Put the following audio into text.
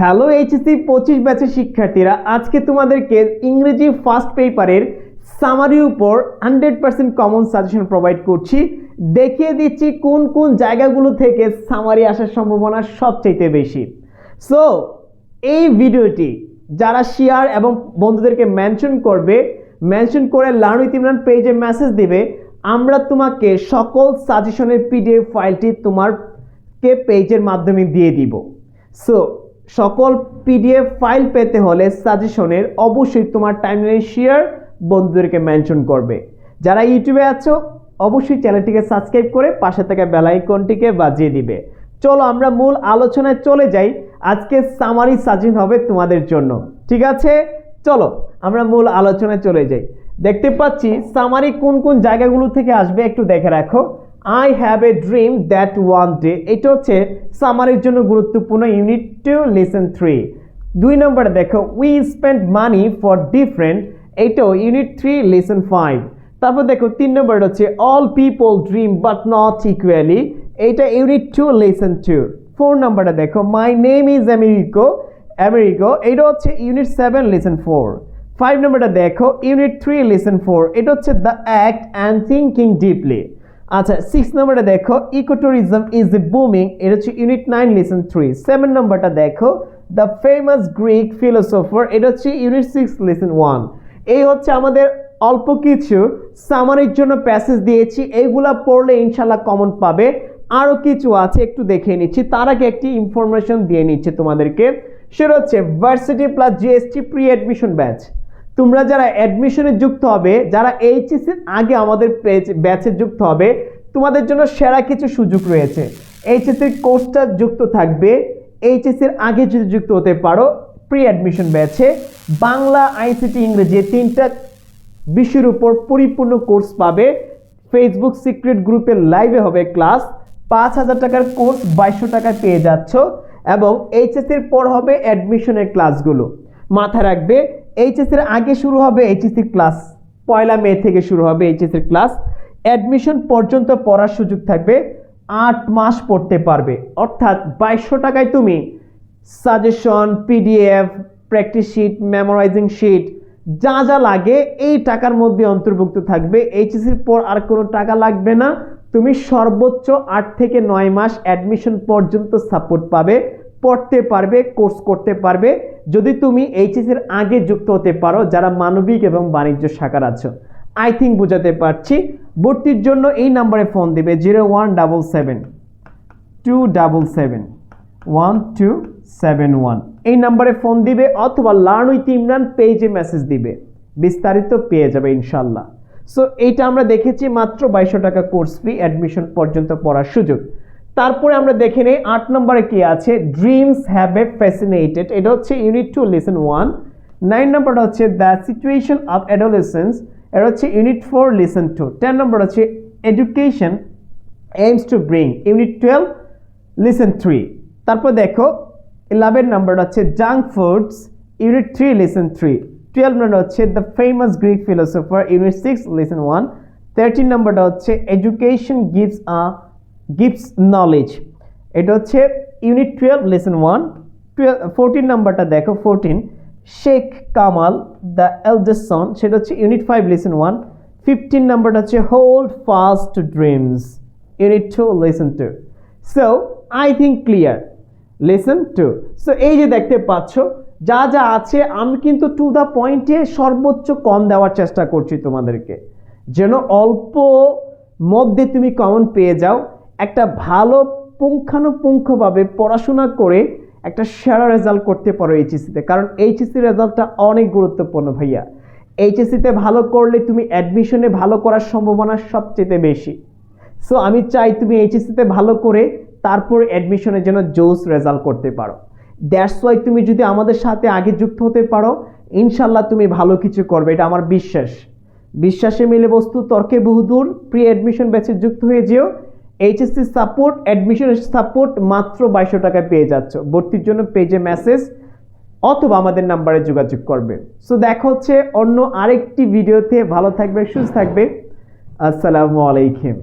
Hello HSC পঁচিশ ব্যাচের শিক্ষার্থীরা, আজকে তোমাদেরকে ইংরেজি ফার্স্ট পেপারের সামারির উপর hundred percent common suggestion provide করছি। দেখিয়ে দিচ্ছি কোন কোন জায়গাগুলো থেকে সামারি আসার সম্ভাবনা সবচাইতে বেশি। সো এই ভিডিওটি যারা শেয়ার এবং বন্ধুদেরকে মেনশন করবে মেনশন করে লার্ন উইথ ইমরান পেজে মেসেজ দিবে, আমরা তোমাকে সকল সাজেশনের পিডিএফ ফাইলটি তোমার কে পেজের মাধ্যমে দিয়ে দিব। সো সকল পিডিএফ ফাইল পেতে হলে সাজেশনের অবশ্যই তোমার টাইমলাইন শেয়ার বন্ধুদেরকে মেনশন করবে। যারা ইউটিউবে আছো, অবশ্যই চ্যানেলটিকে সাবস্ক্রাইব করে পাশে থাকা বেল আইকনটিকে বাজিয়ে দিবে। চলো আমরা মূল আলোচনায় চলে যাই। আজকে সামারি সাজেশন হবে তোমাদের জন্য। ঠিক আছে? চলো, আমরা মূল আলোচনায় চলে যাই। দেখতে পাচ্ছি সামারি কোন কোন জায়গাগুলো থেকে আসবে একটু দেখে রাখো। I have a dream that one day এটা হচ্ছে সামারের জন্য গুরুত্বপূর্ণ ইউনিট টু লেসন থ্রি দুই নম্বরে দেখো we spend money for different এইটাও ইউনিট থ্রি লেসন ফাইভ তারপর দেখো, তিন নম্বরটা হচ্ছে all people dream but not equally এইটা unit two lesson two four নাম্বারটা দেখো my name is Americo Americo এটা হচ্ছে unit seven lesson four five নাম্বারটা দেখো ইউনিট থ্রি লেসন ফোর এটা হচ্ছে the act and thinking deeply আচ্ছা সিক্স নাম্বারটা দেখো ইকোটুরিজম ইজ এ বুমিং এটা হচ্ছে unit nine lesson three seven নাম্বারটা দেখো দ্য ফেমাস গ্রিক ফিলোসফার এটা হচ্ছে ইউনিট সিক্স লেসন ওয়ান এই হচ্ছে আমাদের অল্প কিছু সামারির জন্য প্যাসেজ দিয়েছি, এইগুলা পড়লে ইনশাল্লাহ কমন পাবে। আরও কিছু আছে, একটু দেখে নিচ্ছি, তার আগে একটি ইনফরমেশন দিয়ে নিচ্ছে তোমাদেরকে। সেটা হচ্ছে varsity plus GST pre admission batch তোমরা যারা অ্যাডমিশনে যুক্ত হবে, যারা এইচএসির আগে আমাদের ব্যাচে যুক্ত হবে, তোমাদের জন্য সেরা কিছু সুযোগ রয়েছে। এইচএসির কোর্সটা যুক্ত থাকবে। এইচএসির আগে যদি যুক্ত হতে পারো প্রি অ্যাডমিশন ব্যাচে বাংলা আইসিটি ইংরেজি তিনটা বিষয়ের উপর পরিপূর্ণ কোর্স পাবে। ফেসবুক সিক্রেট গ্রুপের লাইভে হবে ক্লাস পাঁচ হাজার টাকার কোর্স বাইশশো টাকায় পেয়ে যাচ্ছ এবং এইচএসির পর হবে অ্যাডমিশনের ক্লাসগুলো মাথায় রাখবে এইচএসির আগে শুরু হবে এইচএসির ক্লাস পয়লা মে থেকে শুরু হবে এইচএসির ক্লাস অ্যাডমিশন পর্যন্ত পড়ার সুযোগ থাকবে, আট মাস পড়তে পারবে। অর্থাৎ বাইশশো টাকায় তুমি suggestion PDF practice sheet memorising sheet যা যা লাগে, এই টাকার মধ্যে অন্তর্ভুক্ত থাকবে। এইচএসির পর আর কোনো টাকা লাগবে না। তুমি সর্বোচ্চ আট থেকে নয় মাস অ্যাডমিশন পর্যন্ত সাপোর্ট পাবে, পড়তে পারবে কোর্স করতে পারবে। যদি তুমি এইচএসির আগে যুক্ত হতে পারো, যারা মানবিক এবং বাণিজ্য শাখার আছো আই থিঙ্ক বোঝাতে পারছি। ভর্তির জন্য এই নাম্বারে ফোন দিবে zero one double seven two double seven one two seven one এই নাম্বারে ফোন দিবে অথবা লার্ন উইথ ইমরান পেজে মেসেজ দিবে। বিস্তারিত পেয়ে যাবে ইনশাল্লাহ সো এইটা আমরা দেখেছি মাত্র বাইশশো টাকা কোর্স ফি অ্যাডমিশন পর্যন্ত পড়ার সুযোগ। তারপরে আমরা দেখে নেই আট নম্বরে কি আছে? ড্রিমস হ্যাভ এ ফ্যাসিনেটেড এটা হচ্ছে unit two lesson one nine নম্বরটা হচ্ছে দ্য সিচুয়েশন অফ অ্যাডোলেসেন্স এটা হচ্ছে unit four lesson two ten নম্বর হচ্ছে education aims to bring unit twelve lesson three তারপর দেখো ইলেভেন নাম্বারটা হচ্ছে junk foods unit three lesson three twelve number হচ্ছে the famous Greek philosopher unit six lesson one thirteen নাম্বারটা হচ্ছে education gives a gives knowledge এটা হচ্ছে unit twelve lesson one twelve fourteen নাম্বারটা দেখো fourteen Sheikh Kamal the eldest son সেটা হচ্ছে unit five lesson one fifteen নাম্বারটা হচ্ছে hold fast dreams unit two lesson two so I think clear lesson two so এই যে দেখতে পাচ্ছ, যা যা আছে, আমি কিন্তু টু দ্য পয়েন্টে সর্বোচ্চ কম দেওয়ার চেষ্টা করছি তোমাদেরকে। যেন অল্প মধ্যে তুমি কমন পেয়ে যাও। একটা ভালো পুঙ্খানুপুঙ্খভাবে পড়াশোনা করে একটা সেরা রেজাল্ট করতে পারো এইচএসিতে কারণ এইচএসসি রেজাল্টটা অনেক গুরুত্বপূর্ণ ভাইয়া। এইচএসসিতে ভালো করলে তুমি অ্যাডমিশনে ভালো করার সম্ভাবনা সবচেয়ে বেশি। সো আমি চাই তুমি এইচএসসিতে ভালো করে তারপর অ্যাডমিশনের জন্য জোস রেজাল্ট করতে পারো। দ্যাটস ওয়াই তুমি যদি আমাদের সাথে আগে যুক্ত হতে পারো ইনশাল্লাহ তুমি ভালো কিছু করবে। এটা আমার বিশ্বাস। বিশ্বাসে মিলে বস্তু, তর্কে বহুদূর প্রি অ্যাডমিশন ব্যাচে যুক্ত হয়ে যেও। এইচএসসি সাপোর্ট অ্যাডমিশনের সাপোর্ট মাত্র বাইশশো টাকায় পেয়ে যাচ্ছ। ভর্তির জন্য পেজে মেসেজ অথবা আমাদের নাম্বারে যোগাযোগ করবে। সো দেখা হচ্ছে অন্য আরেকটি ভিডিওতে ভালো থাকবে সুস্থ থাকবে আসসালামু আলাইকুম।